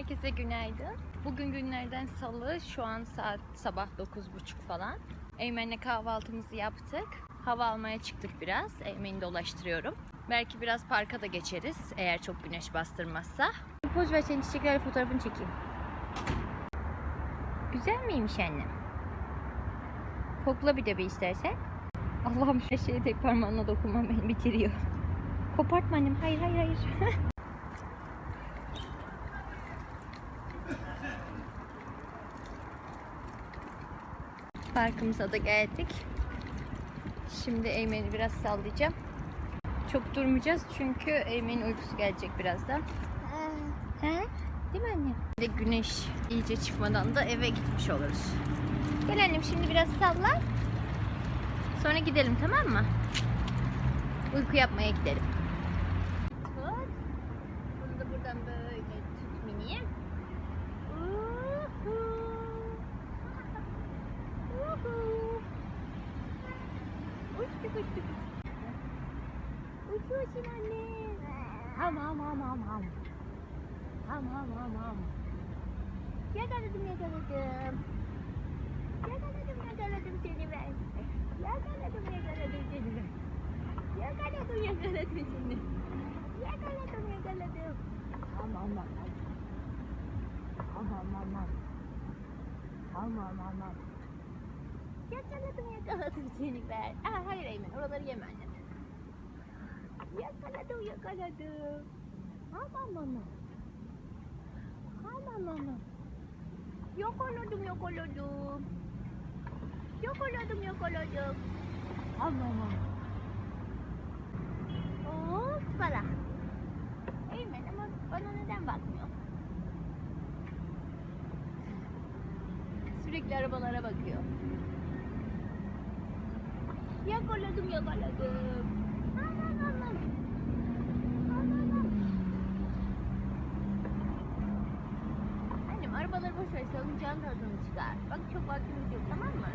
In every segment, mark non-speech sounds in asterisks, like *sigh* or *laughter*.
Herkese günaydın. Bugün günlerden salı. Şu an saat sabah 9.30 falan. Eymen'le kahvaltımızı yaptık. Hava almaya çıktık biraz. Eymen'i dolaştırıyorum. Belki biraz parka da geçeriz eğer çok güneş bastırmazsa. Poz ver senin çiçeklerle fotoğrafını çekeyim. Güzel miymiş annem? Kokla bir de bir istersen. Allah'ım şu şeye tek parmağınla dokunmam beni bitiriyor. Kopartma annem. Hayır hayır hayır. *laughs* Parkımıza da geldik. Şimdi Eymen'i biraz sallayacağım. Çok durmayacağız çünkü Eymen'in uykusu gelecek birazdan. He? Değil mi annem? Ve güneş iyice çıkmadan da eve gitmiş oluruz. Gel annem şimdi biraz salla. Sonra gidelim tamam mı? Uyku yapmaya gidelim. Uçuyorsun anne. Ham ham ham ham ham. Ham ham ham ham. Yakaladım yakaladım. Yakaladım yakaladım seni ben. Yakaladım yakaladım seni ben. Yakaladım yakaladım seni. Yakaladım yakaladım. Ham ham ham. Ham ham ham ham. Ham ham ham ham. Yakaladım yakaladım seni ben. Aa, hayır Eymen oraları yeme annem. Yakaladım yakaladım. Aman mama. Aman mama. Yakaladım yakaladım. Yakaladım yakaladım. Aman mama. Hoppala. Eymen ama bana neden bakmıyor? Sürekli arabalara bakıyor. Yakaladım yakaladım. Aman aman. Aman aman. Annem arabaları boş ver salıncağın tadını çıkar. Bak çok vaktimiz yok tamam mı?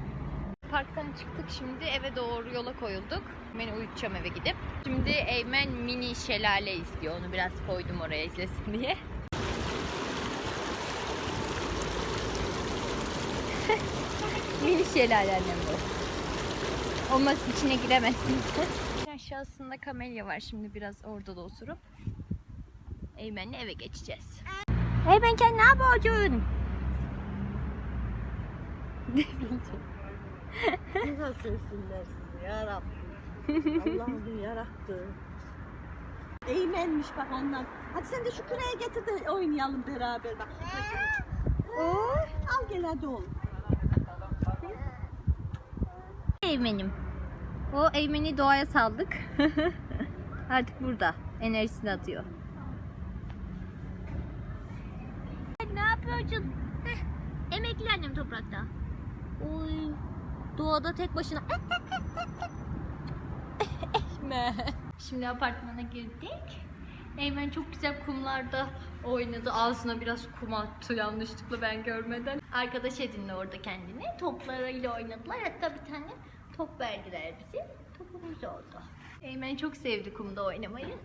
Parktan çıktık şimdi eve doğru yola koyulduk. Beni uyutacağım eve gidip. Şimdi Eymen mini şelale istiyor. Onu biraz koydum oraya izlesin diye. *laughs* mini şelale annem bu. Olmaz içine giremezsin. *laughs* Aşağısında kamelya var. Şimdi biraz orada da oturup Eymen'le eve geçeceğiz. Sen ne yapıyorsun? Ne bileyim. Nasıl sevsinler sizi ya Rabbim. Allah'ım yarattı. Eğmenmiş bak onlar. Hadi sen de şu küreye getir de oynayalım beraber bak. Al gel hadi oğlum. Eymen'im. O Eymen'i doğaya saldık. *laughs* Artık burada. Enerjisini atıyor. Heh, emekli annem toprakta. Oy. Doğada tek başına. Ehme. Şimdi apartmana girdik. Eymen çok güzel kumlarda oynadı. Ağzına biraz kum attı yanlışlıkla ben görmeden. Arkadaş edindi orada kendini. Toplarıyla oynadılar. Hatta bir tane top verdiler bize. Topumuz oldu. Eymen çok sevdi kumda oynamayı.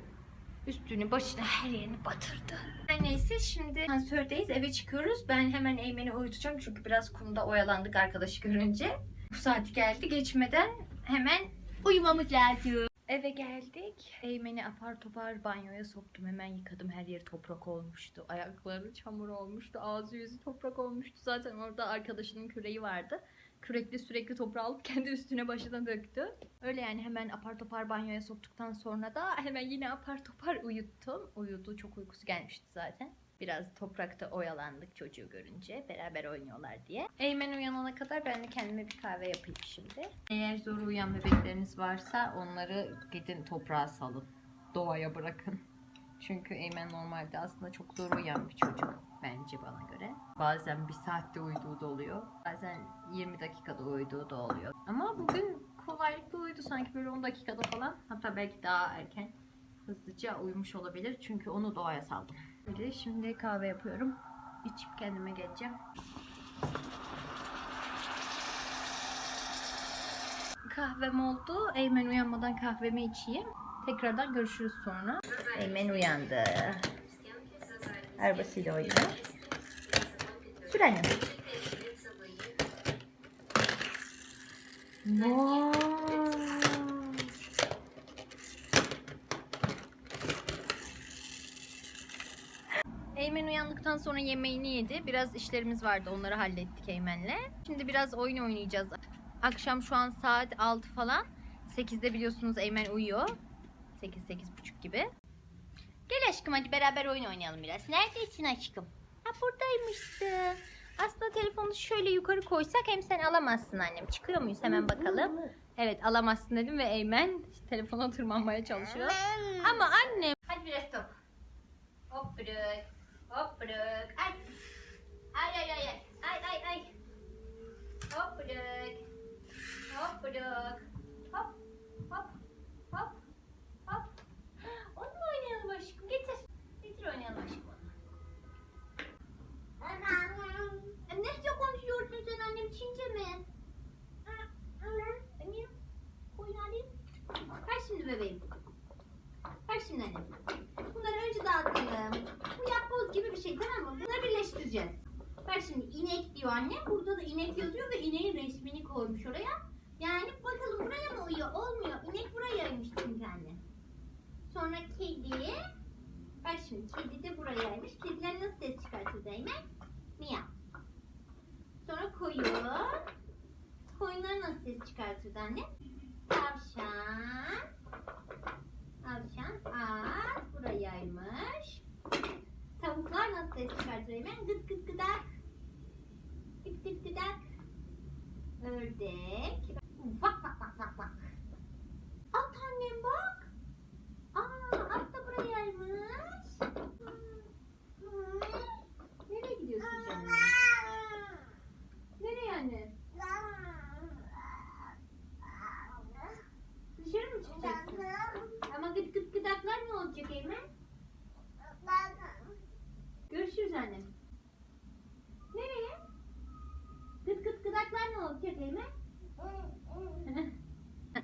Üstünü, başını, her yerini batırdı. Her neyse şimdi asansördeyiz. Eve çıkıyoruz. Ben hemen Eymen'i uyutacağım. Çünkü biraz kumda oyalandık arkadaşı görünce. Bu saat geldi. Geçmeden hemen uyumamız lazım. Eve geldik. Eymen'i apar topar banyoya soktum. Hemen yıkadım. Her yeri toprak olmuştu. Ayakları çamur olmuştu. Ağzı yüzü toprak olmuştu. Zaten orada arkadaşının küreği vardı. Kürekle sürekli toprağı alıp kendi üstüne başına döktü. Öyle yani hemen apar topar banyoya soktuktan sonra da hemen yine apar topar uyuttum. Uyudu. Çok uykusu gelmişti zaten. Biraz toprakta oyalandık çocuğu görünce. Beraber oynuyorlar diye. Eymen uyanana kadar ben de kendime bir kahve yapayım şimdi. Eğer zor uyuyan bebekleriniz varsa onları gidin toprağa salın. Doğaya bırakın. Çünkü Eymen normalde aslında çok zor uyuyan bir çocuk bence bana göre. Bazen bir saatte uyuduğu da oluyor. Bazen 20 dakikada uyuduğu da oluyor. Ama bugün kolaylıkla uyudu sanki böyle 10 dakikada falan. Hatta belki daha erken hızlıca uyumuş olabilir. Çünkü onu doğaya saldım. Böyle şimdi kahve yapıyorum. İçip kendime geleceğim. Kahvem oldu. Eymen uyanmadan kahvemi içeyim. Tekrardan görüşürüz sonra. Eymen uyandı. Arabasıyla. Otur annem. Wow. Eymen uyandıktan sonra yemeğini yedi. Biraz işlerimiz vardı. Onları hallettik Eymen'le. Şimdi biraz oyun oynayacağız. Akşam şu an saat 6 falan. 8'de biliyorsunuz Eymen uyuyor. 8 buçuk gibi. Gel aşkım hadi beraber oyun oynayalım biraz. Neredesin aşkım? Ha buradaymışsın. Aslında telefonu şöyle yukarı koysak hem sen alamazsın annem. Çıkıyor muyuz hemen bakalım. Evet alamazsın dedim ve Eymen telefona tırmanmaya çalışıyor. Ama annem. Hadi biraz top. Hop bırak. Hop bırak. Ay. Ay ay ay ay. Ay ay. Hop bırak. Hop bırak. Hop. Hop. Hop. Hop. Onunla oynayalım aşkım. Getir. Getir oynayalım aşkım onu. E, Nece konuşuyorsun sen annem? Çince mi? Emir. Koyun alayım. Ver şimdi bebeğim. Ver şimdi annem. Bunları önce dağıtalım. Bu yapboz gibi bir şey tamam mı? Bunları birleştireceğiz. Ver şimdi inek diyor anne. Burada da inek yazıyor ve ineğin resmini koymuş oraya. Yani bakalım buraya mı uyuyor? Olmuyor. İnek burayaymış çünkü anne. Sonra kedi. Bak şimdi kedi de burayaymış. Kediler nasıl ses çıkartır Eymen? Miyav. Sonra koyun. Koyunlar nasıl ses çıkartır anne? Tavşan. Tavşan at burayaymış. Tavuklar nasıl ses çıkartır Eymen? Gıt gıt gıdak. Gıt gıt gıdak. Ördek. Bak bak bak bak bak. At annem bak. Aa at da burayaymış. Nereye gidiyorsun canım? Nereye anne? Dışarı mı çıkacaksın? Ama gıt gıt gıdaklar ne olacak Eymen? Görüşürüz annem. Nereye? Gıt gıt olacak *laughs* Eymen?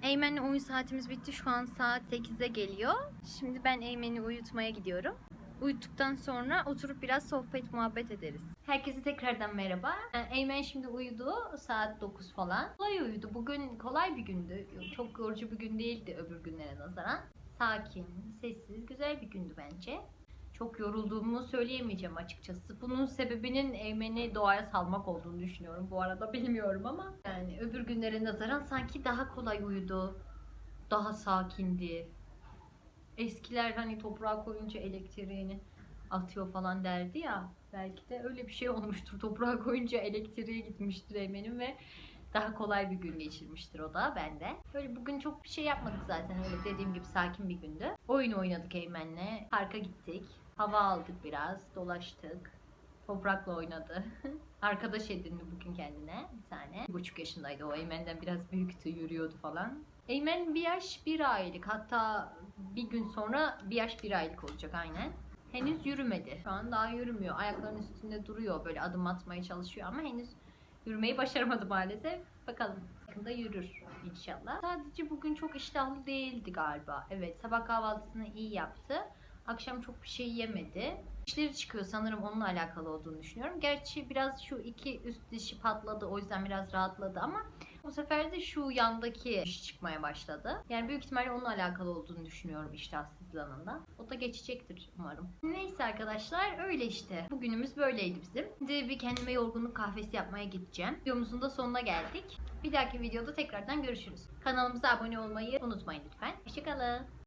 Eymen'le oyun saatimiz bitti. Şu an saat 8'e geliyor. Şimdi ben Eymen'i uyutmaya gidiyorum. Uyuttuktan sonra oturup biraz sohbet muhabbet ederiz. Herkese tekrardan merhaba. Ee, Eymen şimdi uyudu. Saat 9 falan. Kolay uyudu. Bugün kolay bir gündü. Çok yorucu bir gün değildi öbür günlere nazaran. Sakin, sessiz, güzel bir gündü bence. Çok yorulduğumu söyleyemeyeceğim açıkçası. Bunun sebebinin Eymen'i doğaya salmak olduğunu düşünüyorum. Bu arada bilmiyorum ama. Yani öbür günlere nazaran sanki daha kolay uyudu. Daha sakindi. Eskiler hani toprağa koyunca elektriğini atıyor falan derdi ya. Belki de öyle bir şey olmuştur. *laughs* Toprağa koyunca elektriği gitmiştir Eymen'in ve daha kolay bir gün geçirmiştir o da ben de. Böyle bugün çok bir şey yapmadık zaten öyle dediğim gibi sakin bir gündü. Oyun oynadık Eymen'le. Parka gittik. Hava aldık biraz. Dolaştık. Toprakla oynadı. *laughs* Arkadaş edindi bugün kendine bir tane. Bir buçuk yaşındaydı o. Eymen'den biraz büyüktü. Yürüyordu falan. Eymen bir yaş bir aylık. Hatta bir gün sonra bir yaş bir aylık olacak aynen. Henüz yürümedi. Şu an daha yürümüyor. Ayaklarının üstünde duruyor. Böyle adım atmaya çalışıyor ama henüz yürümeyi başaramadı maalesef. Bakalım. Yakında yürür inşallah. Sadece bugün çok iştahlı değildi galiba. Evet sabah kahvaltısını iyi yaptı. Akşam çok bir şey yemedi. Dişleri çıkıyor sanırım onunla alakalı olduğunu düşünüyorum. Gerçi biraz şu iki üst dişi patladı o yüzden biraz rahatladı ama bu sefer de şu yandaki diş çıkmaya başladı. Yani büyük ihtimalle onunla alakalı olduğunu düşünüyorum iştahsızlığının. O da geçecektir umarım. Neyse arkadaşlar öyle işte. Bugünümüz böyleydi bizim. Şimdi bir kendime yorgunluk kahvesi yapmaya gideceğim. Videomuzun da sonuna geldik. Bir dahaki videoda tekrardan görüşürüz. Kanalımıza abone olmayı unutmayın lütfen. Hoşçakalın.